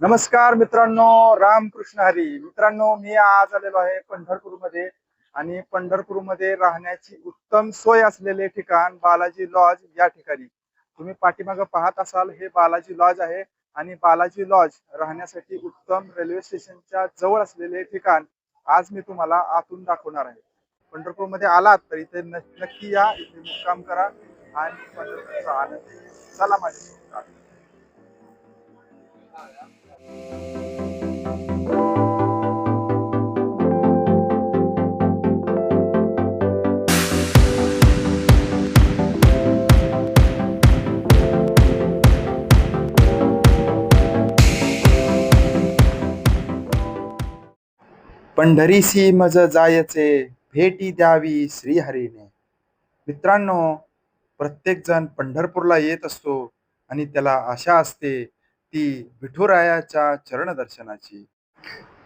नमस्कार मित्रांनो रामकृष्ण हरी. मित्रांनो मी आज आलेलो आहे पंढरपूरमध्ये आणि पंढरपूरमध्ये राहण्याची उत्तम सोय असलेले ठिकाण बालाजी लॉज या ठिकाणी. तुम्ही पाठीमागं पाहत असाल हे बालाजी लॉज आहे आणि बालाजी लॉज राहण्यासाठी उत्तम रेल्वे स्टेशनच्या जवळ असलेले ठिकाण आज मी तुम्हाला आतून दाखवणार आहे. पंढरपूरमध्ये आलात तर इथे नक्की या इथे मुक्काम करा आणि पंढरपूरचा आनंद चला माझ्या पंढरीसी मज जायचे भेटी द्यावी श्रीहरीने. मित्रांनो प्रत्येकजण पंढरपूरला येत असतो आणि त्याला आशा असते ती विठुरायाच्या चरणदर्शनाची.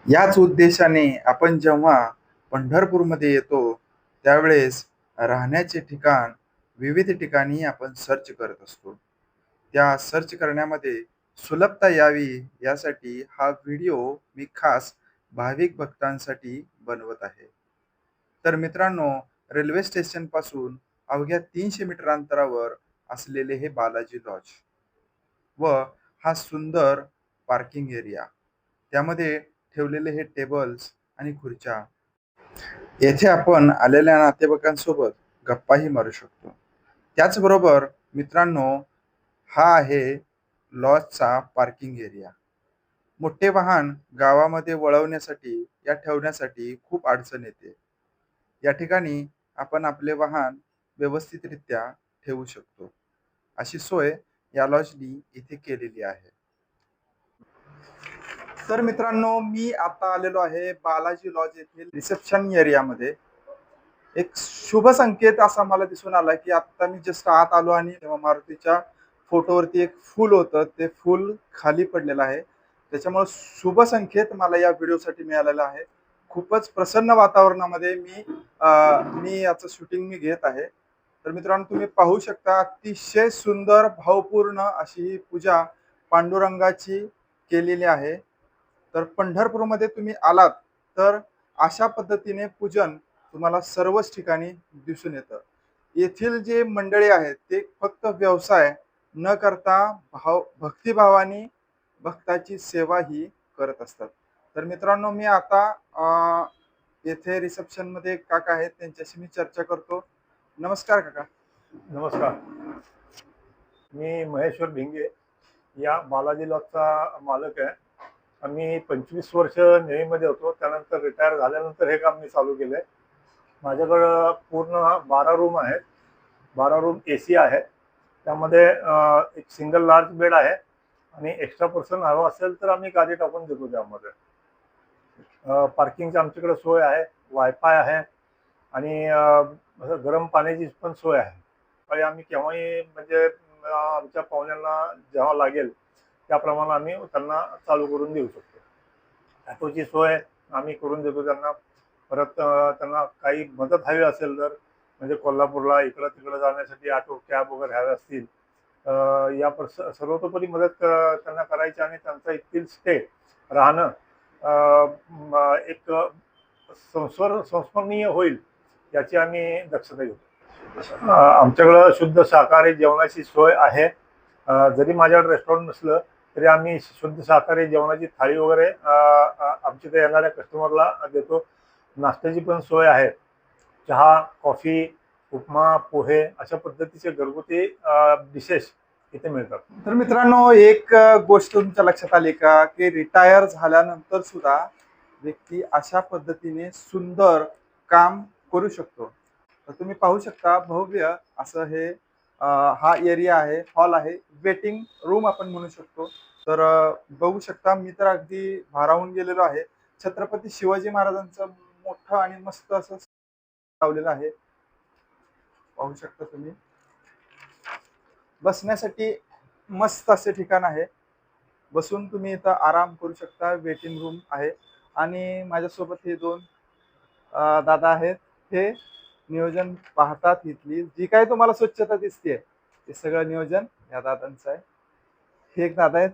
याच उद्देशाने आपण जेव्हा पंढरपूरमध्ये येतो त्यावेळेस राहण्याचे ठिकाण विविध ठिकाणी आपण सर्च करत असतो. त्या सर्च करण्यामध्ये सुलभता यावी यासाठी हा व्हिडिओ मी खास भाविक भक्तांसाठी बनवत आहे. तर मित्रांनो रेल्वे स्टेशनपासून अवघ्या तीनशे मीटर अंतरावर असलेले हे बालाजी लॉज व हा सुंदर पार्किंग एरिया त्यामध्ये ठेवलेले हे टेबल्स आणि खुर्च्या. येथे आपण आलेल्या नातेवाईकांसोबत गप्पाही मारू शकतो. त्याचबरोबर मित्रांनो हा आहे लॉजचा पार्किंग एरिया मोठे वाहन गावामध्ये वळवण्यासाठी या ठेवण्यासाठी खूप अडचण येते. या ठिकाणी आपण आपले वाहन व्यवस्थितरित्या ठेवू शकतो. अशी सोय या लॉजनी इथे केलेली आहे. तर मित्रांनो मी आता आलेलो आहे बालाजी लॉज येथील रिसेप्शन एरियामध्ये एक शुभ संकेत असा मला दिसून आला की आता मी जस्ट आत आलो आणि मारुतीच्या फोटोवरती एक फूल होतं. ते फूल खाली पडलेलं आहे. त्याच्यामुळे शुभ संकेत मला या व्हिडिओसाठी मिळालेला आहे. खूपच प्रसन्न वातावरणामध्ये मी आ, मी याचं शूटिंग मी घेत आहे. तर मित्रांनो तुम्ही पाहू शकता अतिशय सुंदर भावपूर्ण अशी ही पूजा पांडुरंगाची केलेली आहे. तर पंढरपूरमध्ये तुम्ही आलात तर अशा पद्धतीने पूजन तुम्हाला सर्वच ठिकाणी दिसून येतं. येथील जे मंडळी आहेत ते फक्त व्यवसाय न करता भाव भक्तिभावाने भक्ताची सेवा ही करत असतात. तर मित्रांनो मी आता येथे रिसेप्शनमध्ये काका आहेत त्यांच्याशी मी चर्चा करतो. नमस्कार काका. नमस्कार. मी महेश्वर भिंगे या बालाजी लॉजचा मालक आहे. आम्ही पंचवीस वर्ष नेव्हीमध्ये होतो. त्यानंतर रिटायर झाल्यानंतर हे काम मी चालू केलं आहे माझ्याकडं पूर्ण बारा रूम आहेत. बारा रूम ए सी आहे त्यामध्ये एक सिंगल लार्ज बेड आहे आणि एक्स्ट्रा पर्सन हवं असेल तर आम्ही गादी टाकून देतो त्यामध्ये. पार्किंगची आमच्याकडे सोय आहे. वायफाय आहे. आणि असं गरम पाण्याची पण सोय आहे. आणि आम्ही केव्हाही म्हणजे आमच्या पाहुण्यांना जेव्हा लागेल त्याप्रमाणे आम्ही त्यांना चालू करून देऊ शकतो. ॲटोची सोय आम्ही करून देतो त्यांना. परत त्यांना काही मदत हवी असेल तर म्हणजे कोल्हापूरला इकडं तिकडं जाण्यासाठी ऑटो कॅब वगैरे हव्या असतील या पर सर्वतोपरी मदत क- त्यांना करायची आणि त्यांचा येथील स्टे राहणं एक संस्वर संस्मरणीय होईल. याची आम्ही दक्षता घेतो. आमच्याकडं शुद्ध शाकाहारी जेवणाची सोय आहे. जरी माझ्याकडे रेस्टॉरंट नसलं तरी आम्ही शुद्ध शाकाहारी जेवणाची थाळी वगैरे आमच्या इथे येणाऱ्या कस्टमरला देतो. नाश्त्याची पण सोय आहे. चहा कॉफी उपमा पोहे अशा पद्धतीचे घरगुती डिशेस इथे मिळतात. तर मित्रांनो एक गोष्ट तुमच्या लक्षात आली का की रिटायर झाल्यानंतर सुद्धा व्यक्ती अशा पद्धतीने सुंदर काम करू शकतो. तर तुम्ही पाहू शकता भव्य असं हे हा एरिया आहे हॉल आहे वेटिंग रूम आपण म्हणू शकतो. तर बघू शकता मी तर अगदी भारावून गेलेलो आहे. छत्रपती शिवाजी महाराजांचं मोठं आणि मस्त असं लावलेलं आहे. पाहू शकता तुम्ही. बसण्यासाठी मस्त असे ठिकाण आहे. बसून तुम्ही इथं आराम करू शकता वेटिंग रूम आहे. आणि माझ्यासोबत हे दोन दादा आहेत. हे नियोजन पाहतात इथली. जी काही तुम्हाला स्वच्छता दिसते ते सगळं नियोजन या दादांचं आहे. हे एक दादा आहेत.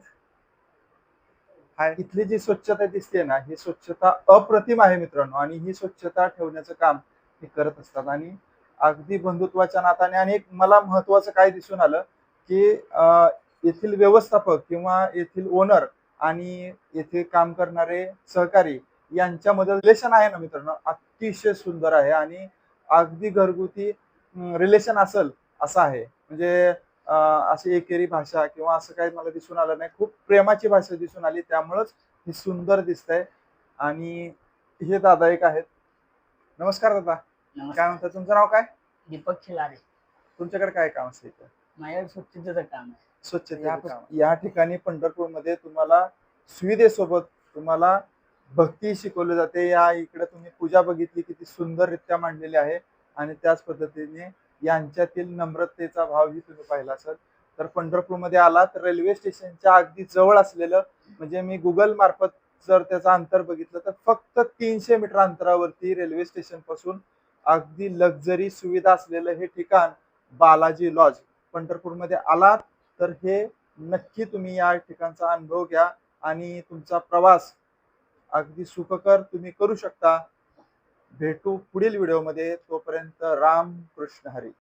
हाय इथली जी स्वच्छता दिसते ना ही स्वच्छता अप्रतिम आहे मित्रांनो. आणि ही स्वच्छता ठेवण्याचं काम हे करत असतात. आणि अगदी बंधुत्वाच्या नात्याने आणि एक मला महत्वाचं काय दिसून आलं की येथील व्यवस्थापक किंवा येथील ओनर आणि येथे काम करणारे सहकारी यांच्यामध्ये रिलेशन आहे ना मित्रांनो? अतिशय सुंदर आहे आणि अगदी घरगुती रिलेशन असेल असं आहे. म्हणजे अशी एकेरी भाषा किंवा असं काही मला दिसून आलं नाही. खूप प्रेमाची भाषा दिसून आली. त्यामुळंच हे सुंदर दिसतंय. आणि हे दादा एक आहेत. नमस्कार दादा. काय नमस्कार म्हणता? तुमचं नाव काय? दीपक खिलारे. तुमच्याकडे काय काम असतं इथं? माझ्याकडे स्वच्छतेचं काम आहे. काम. या ठिकाणी पंढरपूरमध्ये तुम्हाला सुविधेसोबत तुम्हाला भक्ती शिकवली जाते. या इकडे तुम्ही पूजा बघितली किती सुंदररित्या मांडलेली आहे. आणि त्याच पद्धतीने यांच्यातील नम्रतेचा भावही तुम्ही पाहिला असेल. तर पंढरपूरमध्ये आला तर रेल्वे स्टेशनच्या अगदी जवळ असलेलं म्हणजे मी गुगल मार्फत जर त्याचं अंतर बघितलं तर फक्त तीनशे मीटर अंतरावरती रेल्वे स्टेशनपासून अगदी लक्झरी सुविधा असलेलं हे ठिकाण बालाजी लॉज. पंढरपूरमध्ये आलात तर हे नक्की तुम्ही या ठिकाणचा अनुभव घ्या. आणि तुमचा प्रवास अगदी सुखकर तुम्ही करू शकता. भेटू पुढील व्हिडिओमध्ये. तोपर्यंत राम कृष्ण हरी.